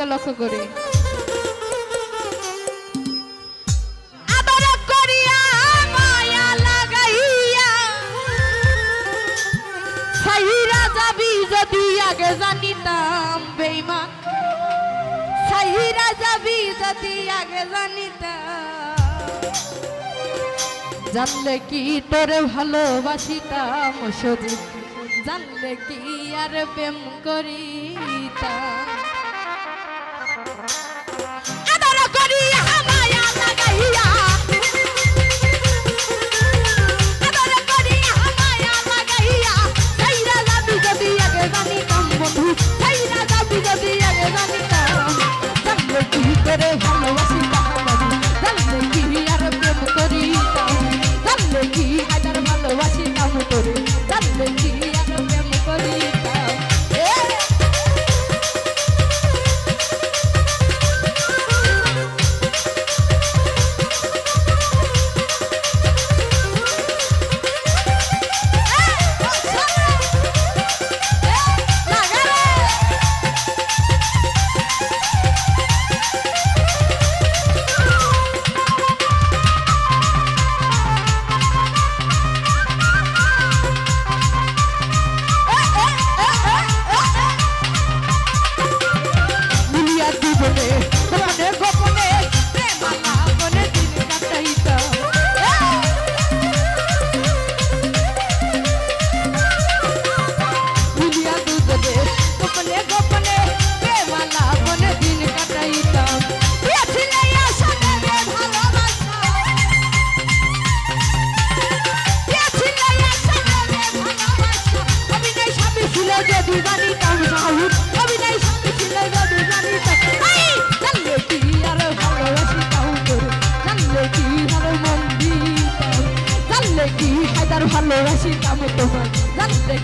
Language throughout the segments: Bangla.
জায়গা লক্ষ্য করে। যদি জানিতাম যাবি যদি জানলে কি তোর ভালোবাসিতাম সজি জানলে কি আর প্রেম করিতাম?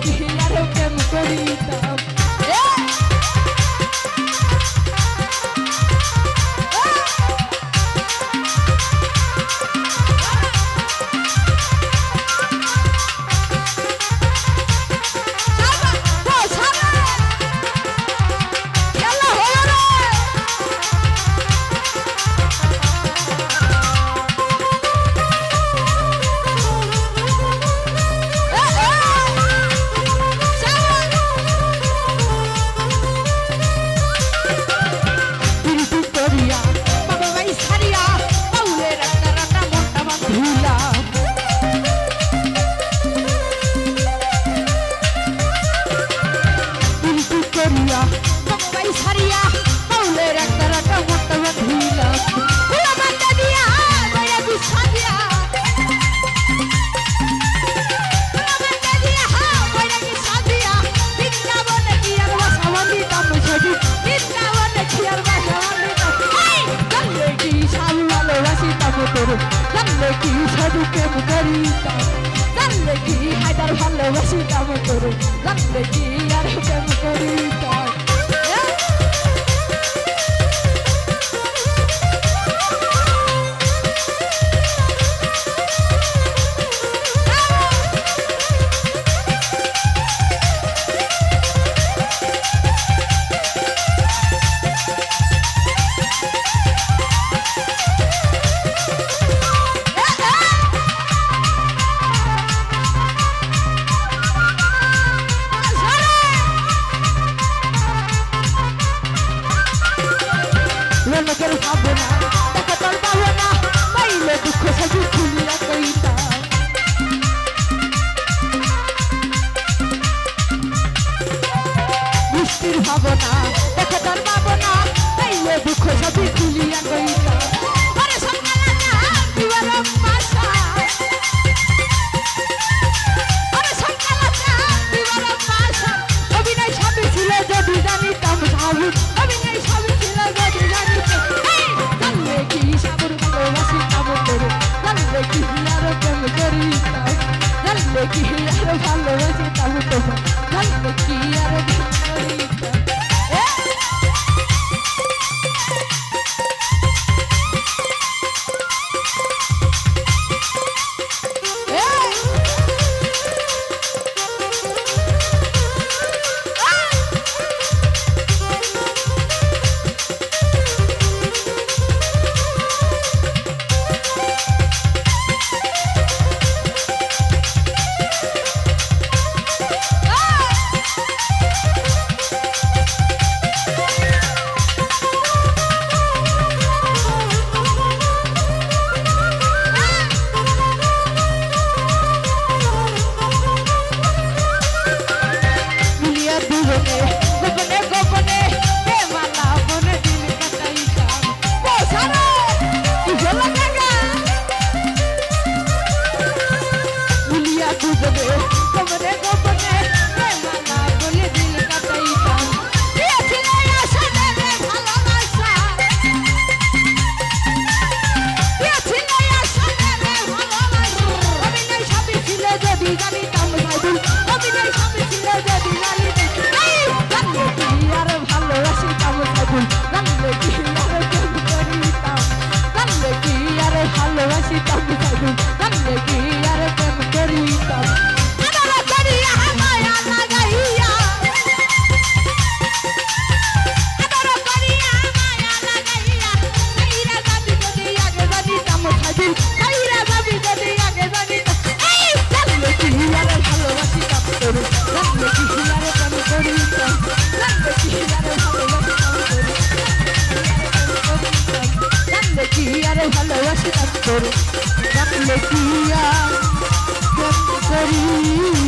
Thank you. কি সাধুকে মুখারিতাম জানলে কি হায়দার ভালোবাসিতাম তোর জানলে কি আর প্রেম করিতাম Ramakrishna She thought ডাক্তর ডাকলে কি আর করিয়া